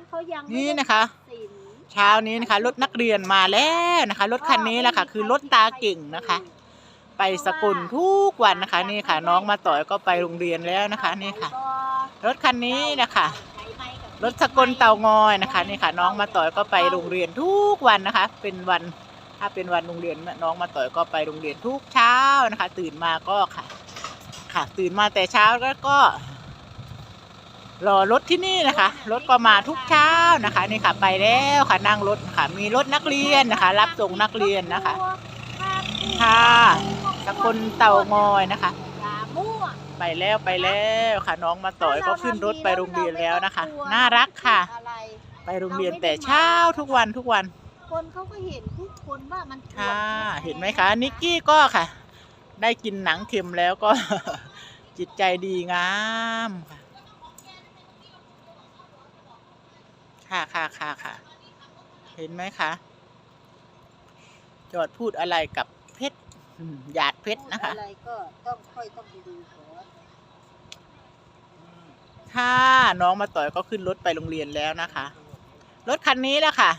สารเขายังไม่นี่ได้นะคะตัดสินเช้านี้นะคะ รถนักเรียนมาแล้วนะคะ รถคันนี้แหละค่ะ คือรถตาเก่งนะคะ ไปสกุลทุกวันนะคะ นี่ค่ะ น้องมาต่อยก็ไปโรงเรียนแล้วนะคะนี่ค่ะ รถคันนี้นะคะ รถสกลเตางอยนะคะ นี่ค่ะ น้องมาต่อยก็ไปโรงเรียนทุกวันนะคะ เป็นวันถ้าเป็นวันโรงเรียนน้องมาต่อยก็ไปโรงเรียนทุกเช้านะคะ ตื่นมาก็ค่ะ ค่ะ ตื่นมาแต่เช้าแล้วก็ รอรถที่นี่นะคะ รถก็มาทุกเช้านะคะนี่ค่ะไปแล้วค่ะนั่งรถค่ะ มีรถนักเรียนนะคะ รับส่งนักเรียนนะคะ ค่ะสกลเตางอยนะคะอย่ามั่วไปแล้วไปแล้วค่ะ น้องมาต่อยก็ขึ้นรถไปโรงเรียนแล้วนะคะ น่ารักค่ะอะไรไปโรงเรียนแต่เช้าทุกวันทุกวัน คนเขาก็เห็นทุกคนว่ามันปวดค่ะเห็นไหมคะนิกกี้ก็ค่ะ ได้กินหนังเค็มแล้วก็จิตใจดีงามค่ะ ค่ะค่ะค่ะค่ะ เห็นไหมคะ จอดพูดอะไรกับเพชรอืมหยาดเพชรนะคะ อะไรก็ต้องค่อยต้องไปดูก่อนค่ะน้องมาต่อยก็ขึ้นรถไปโรงเรียนแล้วนะคะ รถคันนี้แหละค่ะ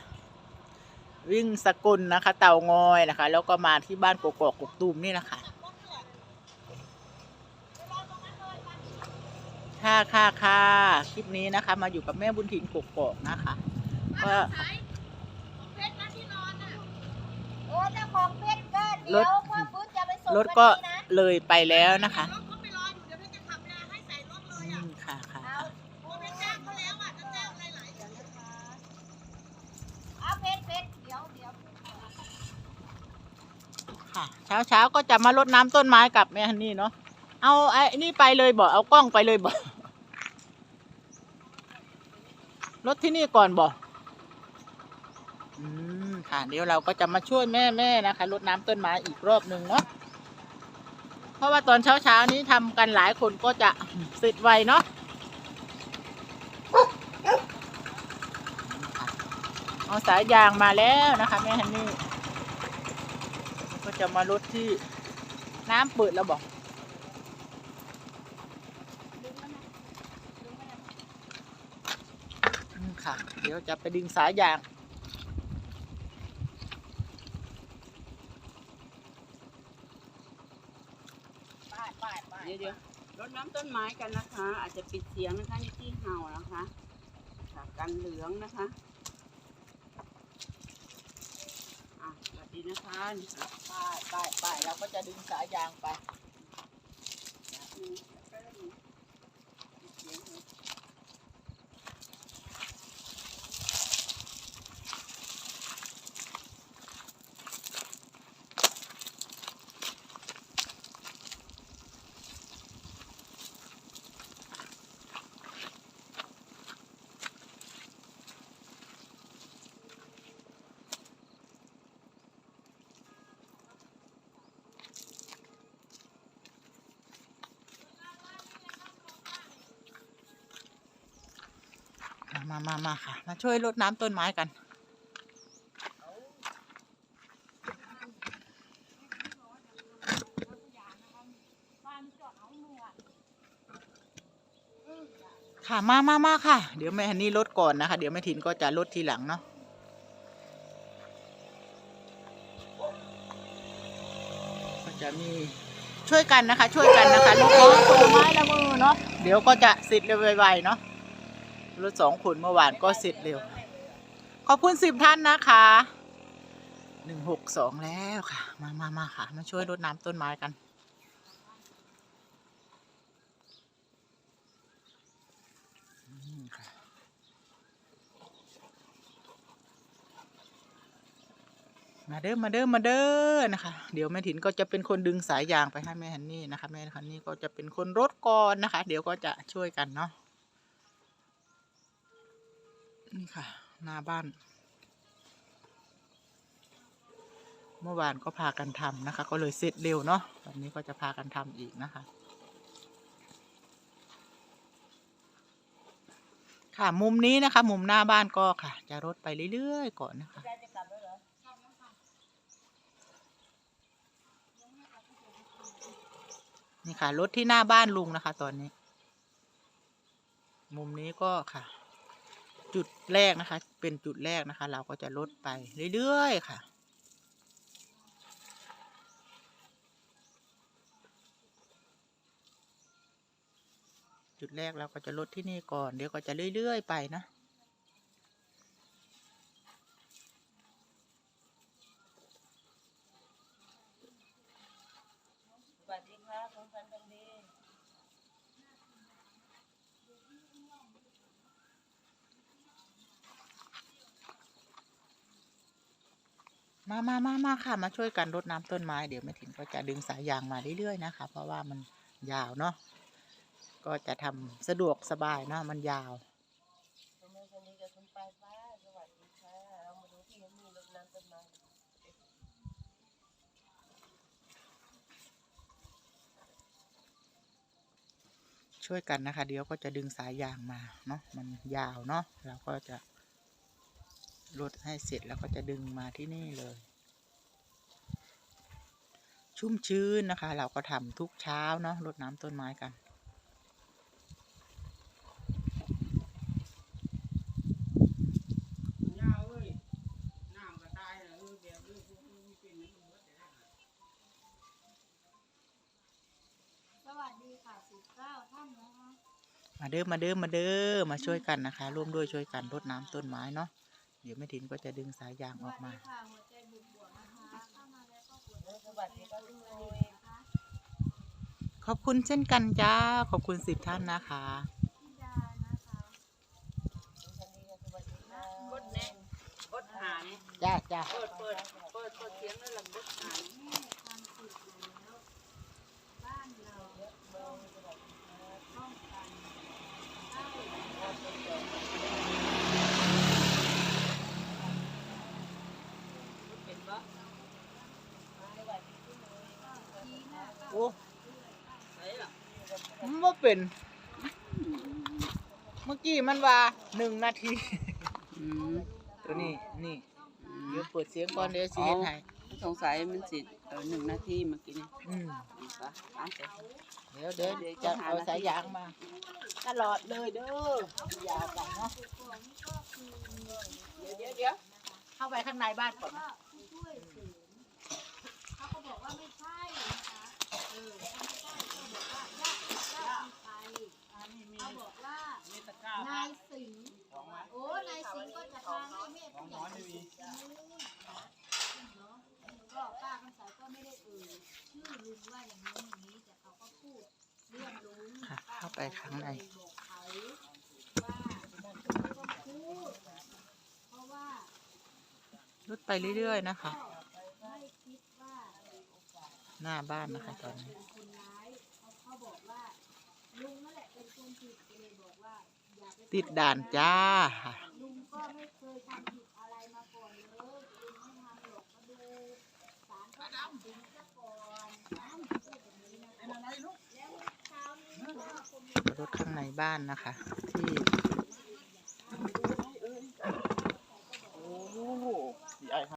วิ่งสกุลนะคะ เตางอยนะคะ แล้วก็มาที่บ้านกกอกกกตูมนี่นะคะ ค่ะค่ะค่ะคลิปนี้นะคะ มาอยู่กับแม่บุญถิ่นกกอกนะคะก็โอ้เจ้าของเพชรก็รเดี๋ยถวพ่อฟื้นจะไปส่งรถก็วันนี้นะเลยไปแล้วนะคะรถเขาไปรออยู่เดี๋ยวเพชรจะขับแลให้ใส่รถเลยอือะมค่ะค่ะเอาเพราะเพชรแจ้งเขาแล้วอะจะแจ้งอะไรหลายอย่างนะคะเอาเพชรเพชรเดี๋ยวเดี๋ยวค่ะเช้าเช้าๆก็จะมารดน้ำต้นไม้กับแม่ฮันนี่เนาะ เอาไอ้นี่ไปเลยบอกเอากล้องไปเลยบอกรถที่นี่ก่อนบอกอืมค่ะเดี๋ยวเราก็จะมาช่วยแม่แม่นะคะรดน้ำต้นไม้อีกรอบหนึ่งเนาะเพราะว่าตอนเช้าเช้านี้ทำกันหลายคนก็จะเสร็จไวเนาะเอาสายยางมาแล้วนะคะ แม่ฮันนี่ก็จะมารดที่น้ำเปิดแล้วบอกอืม ค่ะ เดี๋ยวจะไปดึงสายยางป้ายป้ายป้ายเดี๋ยวเดี๋ยวรดน้ำต้นไม้กันนะคะ อาจจะปิดเสียงนะคะนี่ที่เห่านะคะค่ะกันเหลืองนะคะอะสวัสดีนะคะนี่ค่ะป้ายป้ายป้ายเราก็จะดึงสายยางไปอืมแล้วก็ได้ยินปิดเสียงเลย มามามาค่ะ มาช่วยรดน้ำต้นไม้กัน ค่ะมามามาค่ะ เดี๋ยวแม่ฮันนี่ลดก่อนนะคะ เดี๋ยวแม่ถินก็จะลดทีหลังเนาะก็จะมีช่วยกันนะคะ ช่วยกันนะคะลูกน้องคนลไม้ละมือเนาะเดี๋ยวก็จะเสร็จเร็วๆเนาะ รถสองคนเมื่อวานก็เสร็จเร็ว ขอบคุณสิบท่านนะคะหนึ่งหกสองแล้วค่ะ มามามาค่ะ มาช่วยรดน้ำต้นไม้กันมค่ะมาเด้อมาเด้อมาเด้อนะคะ เดี๋ยวแม่ถินก็จะเป็นคนดึงสายยางไปให้แม่ฮันนี่นะคะ แม่ฮันนี่ก็จะเป็นคนรดก่อนนะคะ เดี๋ยวก็จะช่วยกันเนาะ นี่ค่ะ หน้าบ้าน เมื่อวานก็พากันทำนะคะ ก็เลยเสร็จเร็วเนาะวันนี้ก็จะพากันทำอีกนะคะ ค่ะมุมนี้นะคะ มุมหน้าบ้านก็ค่ะ จะรดไปเรื่อยๆก่อนนะคะนี่ค่ะรถที่หน้าบ้านลุงนะคะ ตอนนี้ มุมนี้ก็ค่ะ จุดแรกนะคะ เป็นจุดแรกนะคะ เราก็จะลดไปเรื่อยๆค่ะ จุดแรกเราก็จะลดที่นี่ก่อน เดี๋ยวก็จะเรื่อยๆไปนะสวัสดีค่ะคุณพันธ์ดี มามามามาค่ะ มาช่วยกันรดน้ำต้นไม้ เดี๋ยวแม่ถิ่นก็จะดึงสายยางมาเรื่อยๆนะคะ เพราะว่ามันยาวเนาะ ก็จะทำสะดวกสบายเนาะ มันยาวช่วยกันนะคะ เดี๋ยวก็จะดึงสายยางมาเนาะ มันยาวเนาะ เราก็จะ ลดให้เสร็จแล้วก็จะดึงมาที่นี่เลย ชุ่มชื้นนะคะ เราก็ทำทุกเช้าเนาะรดน้ำต้นไม้กันยาวเว้ยน้ำก็ตายแล้วเดี๋ยวดูคุณมีเป็นมันหมดแต่ละสวัสดีค่ะสิบเก้าท่านนะคะมาเด้อมาเด้อมาเด้อมาช่วยกันนะคะ ร่วมด้วยช่วยกันรดน้ำต้นไม้เนาะ เดี๋ยวแม่ถินก็จะดึงสายยางสออวักสมาดีค่ะหัวใจบุบวกนะคะเข้ามาแล้วก็กดสวัสดีค่ะทุกคนนะคะขอบคุณเช่นกันจ้า ขอบคุณสิบท่านนะคะพี่ดานะคะกดแน่กดหาเนี่ยจ้าจ้าเปิดเปิดเปิดเปิดเสียงแล้วหลังกดหาเนี่ย แม่ทำสุดแล้วบ้านเราต้องป้องกันได้ เป็นปะ โอ้ ใช่หรอ มันบ่ เป็น เมื่อกี้มันว่าหนึ่งนาที อืมตัวนี้นี่เดี๋ยวเปิดเสียงก่อนเดี๋ยวสิเห็นให้สงสัยมันสิเออหนึ่งนาทีเมื่อกี้นี่อืมดีปะอะเดี๋ยวเดี๋ยวเดี๋ยวจะเอาสายยางมา ตลอดเลยเด้อยาวกันเนาะเดี๋ยวเดี๋ยวเดี๋ยวเข้าไปข้างในบ้านก่อนก็ช่วยเสริมเขาก็บอกว่าไม่ใช่นะคะเออถ้าไม่ใช่ก็บอกว่าญาติญาติใครเขาบอกว่า มีตะกร้านายสิงห์ โอ้นายสิงห์ก็จะทางให้แม่ผู้ใหญ่ที่สุดเนาะก็ป้าคำสายก็ไม่ได้เอ่ยชื่อลุงว่าอย่างนี้อย่างนี้แต่เขาก็พูดเรื่องลุงค่ะเข้าไปข้างใน บอกเขาว่าไม่ต้องพูดเพราะว่ารถไปเรื่อยๆนะคะ ไม่คิดว่าหน้าบ้านนะคะตอนนี้ เป็นคนร้ายเขาเขาบอกว่าลุงนั่นแหละเป็นคนผิดก็เลยบอกว่าอย่าไป ติดด่านจ้าลุงก็ไม่เคยทำผิดอะไรมาก่อนเลยลุงไม่ทำหรอกมาดูสารก็ตัดสินซะก่อนนะพูดแบบนี้นะคะแล้วเช้านี้ก็คงมีรถข้างในบ้านนะคะ ที่